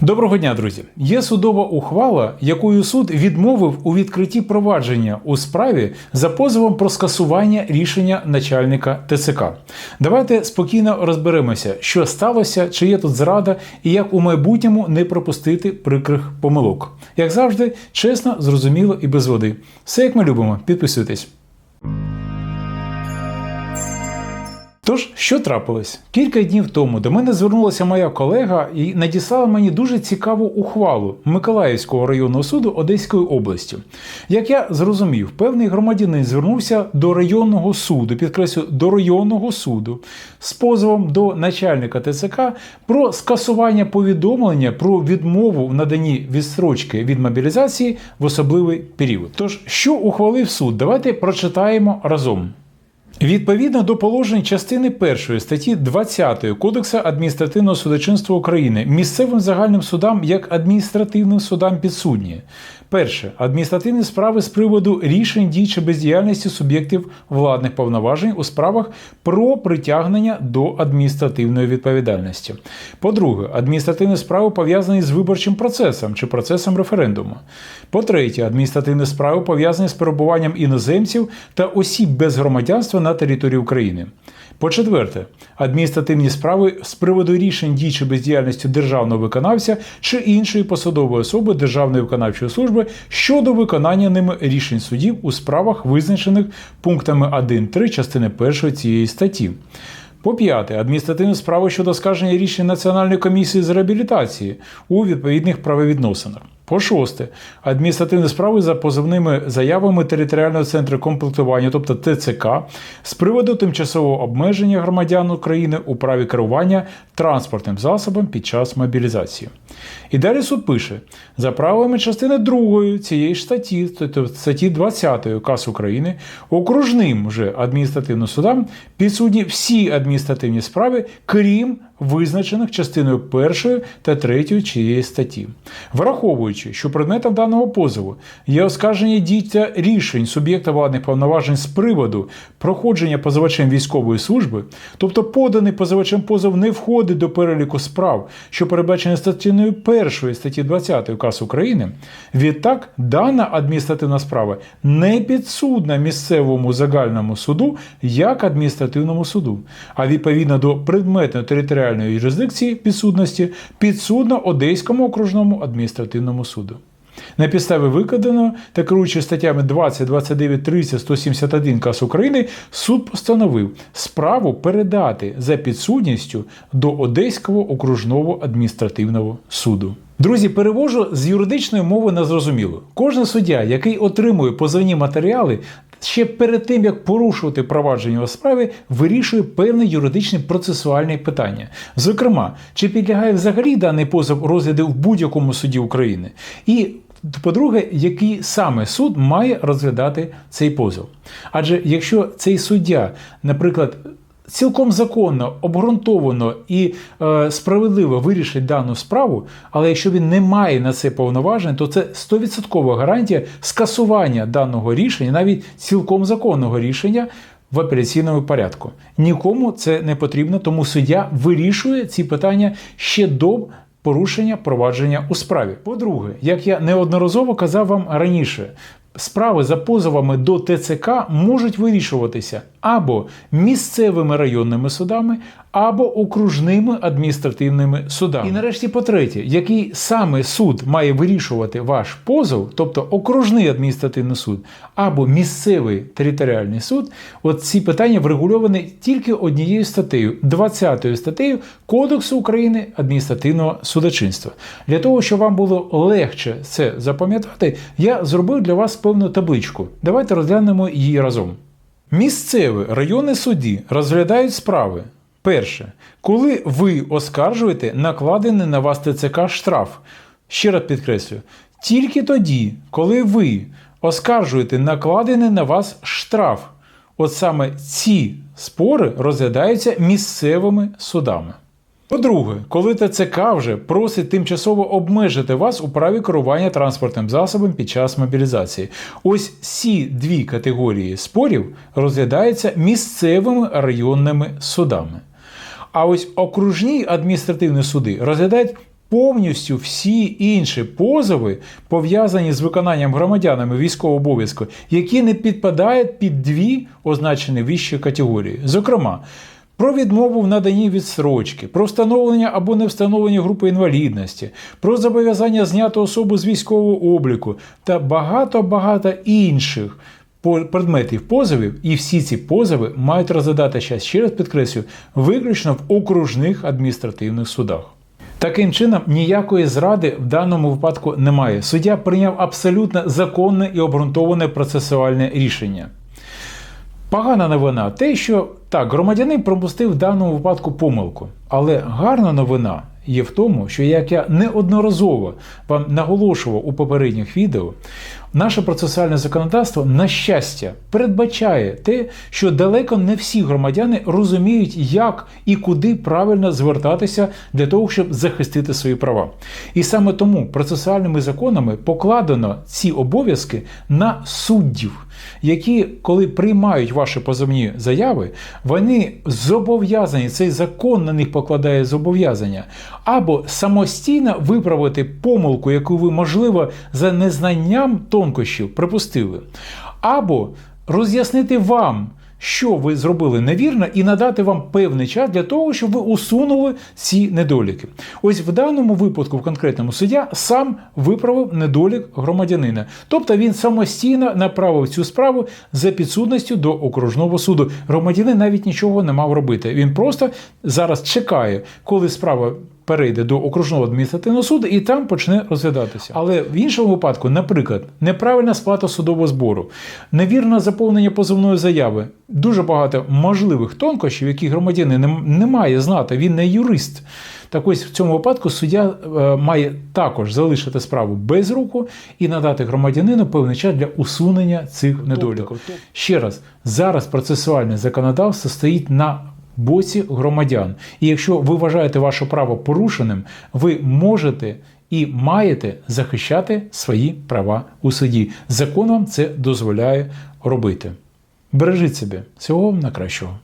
Доброго дня, друзі! Є судова ухвала, якою суд відмовив у відкритті провадження у справі за позовом про скасування рішення начальника ТЦК. Давайте спокійно розберемося, що сталося, чи є тут зрада, і як у майбутньому не пропустити прикрих помилок. Як завжди, чесно, зрозуміло і без води. Все як ми любимо. Підписуйтесь. Тож, що трапилось? Кілька днів тому до мене звернулася моя колега і надіслала мені дуже цікаву ухвалу Миколаївського районного суду Одеської області. Як я зрозумів, певний громадянин звернувся до районного суду, підкреслю, до районного суду з позовом до начальника ТЦК про скасування повідомлення про відмову в наданні відстрочки від мобілізації в особливий період. Тож, що ухвалив суд? Давайте прочитаємо разом. Відповідно до положень частини 1 статті 20 Кодексу адміністративного судочинства України місцевим загальним судам як адміністративним судам підсудні. Перше адміністративні справи з приводу рішень дій чи бездіяльності суб'єктів владних повноважень у справах про притягнення до адміністративної відповідальності. По-друге, адміністративні справи пов'язані з виборчим процесом чи процесом референдуму. По-третє, адміністративні справи пов'язані з перебуванням іноземців та осіб без громадянства на території України. По-четверте, адміністративні справи з приводу рішень дій чи бездіяльності державного виконавця чи іншої посадової особи Державної виконавчої служби щодо виконання ними рішень судів у справах, визначених пунктами 1.3 частини 1 цієї статті. По п'яте, адміністративні справи щодо скарження рішень Національної комісії з реабілітації у відповідних правовідносинах. По шосте, адміністративні справи за позивними заявами територіального центру комплектування, тобто ТЦК, з приводу тимчасового обмеження громадян України у праві керування транспортним засобом під час мобілізації. І далі суд пише: за правилами частини 2 цієї ж статті, тобто статті 20 КАС України, окружним вже адміністративним судам підсудні всі адміністративні справи, крім визначених частиною 1 та 3 цієї статті. Враховуючи, що предметом даного позову є оскарження дій рішень суб'єкта владних повноважень з приводу проходження позивачем військової служби, тобто поданий позивачем позов не входить до переліку справ, що передбачені статтєю 1 статті 20 указ України, відтак дана адміністративна справа не підсудна місцевому загальному суду як адміністративному суду, а відповідно до предметної територіальної юрисдикції підсудності підсудна Одеському окружному адміністративному суду. На підставі викладеного та керуючи статтями 20, 29, 30, 171 КАС України, суд постановив справу передати за підсудністю до Одеського окружного адміністративного суду. Друзі, перевожу з юридичної мови на зрозуміло. Кожен суддя, який отримує позовні матеріали, ще перед тим як порушувати провадження у справі, вирішує певне юридичне процесуальне питання. Зокрема, чи підлягає взагалі даний позов розгляду в будь-якому суді України, і по-друге, який саме суд має розглядати цей позов. Адже якщо цей суддя, наприклад, цілком законно, обґрунтовано і е, справедливо вирішить дану справу, але якщо він не має на це повноважень, то це 100% гарантія скасування даного рішення, навіть цілком законного рішення. В апеляційному порядку нікому це не потрібно, тому суддя вирішує ці питання ще до порушення провадження у справі. По-друге, як я неодноразово казав вам раніше, справи за позовами до ТЦК можуть вирішуватися або місцевими районними судами, або окружними адміністративними судами. І нарешті, по-третє, який саме суд має вирішувати ваш позов, тобто окружний адміністративний суд або місцевий територіальний суд, от ці питання врегульовані тільки однією статтею, 20 статтею Кодексу України адміністративного судочинства. Для того, щоб вам було легше це запам'ятати, я зробив для вас певну табличку. Давайте розглянемо її разом. Місцеві районні суді розглядають справи. Перше, коли ви оскаржуєте накладений на вас ТЦК штраф. Ще раз підкреслюю, тільки тоді, коли ви оскаржуєте накладений на вас штраф. От саме ці спори розглядаються місцевими судами. По-друге, коли ТЦК вже просить тимчасово обмежити вас у праві керування транспортним засобом під час мобілізації. Ось ці дві категорії спорів розглядаються місцевими районними судами. А ось окружні адміністративні суди розглядають повністю всі інші позови, пов'язані з виконанням громадянами військового обов'язку, які не підпадають під дві означені вищі категорії. Зокрема, про відмову в наданні відстрочки, про встановлення або не встановлення групи інвалідності, про зобов'язання зняти особу з військового обліку та багато-багато інших предметів позовів, і всі ці позови мають розглядатися, ще раз підкреслю, виключно в окружних адміністративних судах. Таким чином, ніякої зради в даному випадку немає. Суддя прийняв абсолютно законне і обґрунтоване процесуальне рішення. Погана новина те, що так, громадянин пропустив в даному випадку помилку. Але гарна новина є в тому, що як я неодноразово вам наголошував у попередніх відео, наше процесуальне законодавство, на щастя, передбачає те, що далеко не всі громадяни розуміють, як і куди правильно звертатися для того, щоб захистити свої права. І саме тому процесуальними законами покладено ці обов'язки на суддів які, коли приймають ваші позовні заяви, вони зобов'язані, цей закон на них покладає зобов'язання, або самостійно виправити помилку, яку ви, можливо, за незнанням тонкощів припустили, або роз'яснити вам. Що ви зробили невірно, і надати вам певний час для того, щоб ви усунули ці недоліки. Ось в даному випадку, в конкретному суддя, сам виправив недолік громадянина. Тобто він самостійно направив цю справу за підсудністю до окружного суду. Громадянин навіть нічого не мав робити. Він просто зараз чекає, коли справа. Перейде до окружного адміністративного суду і там почне розглядатися. Але в іншому випадку, наприклад, неправильна сплата судового збору, невірне заповнення позовної заяви, дуже багато можливих тонкощів, які громадянин не, має знати, він не юрист. Так ось в цьому випадку суддя е, має також залишити справу без руку і надати громадянину певний час для усунення цих недоліків. Ще раз, зараз процесуальне законодавство стоїть на боці громадян. І якщо ви вважаєте ваше право порушеним, ви можете і маєте захищати свої права у суді. Закон вам це дозволяє робити. Бережіть себе. Всього вам на кращого.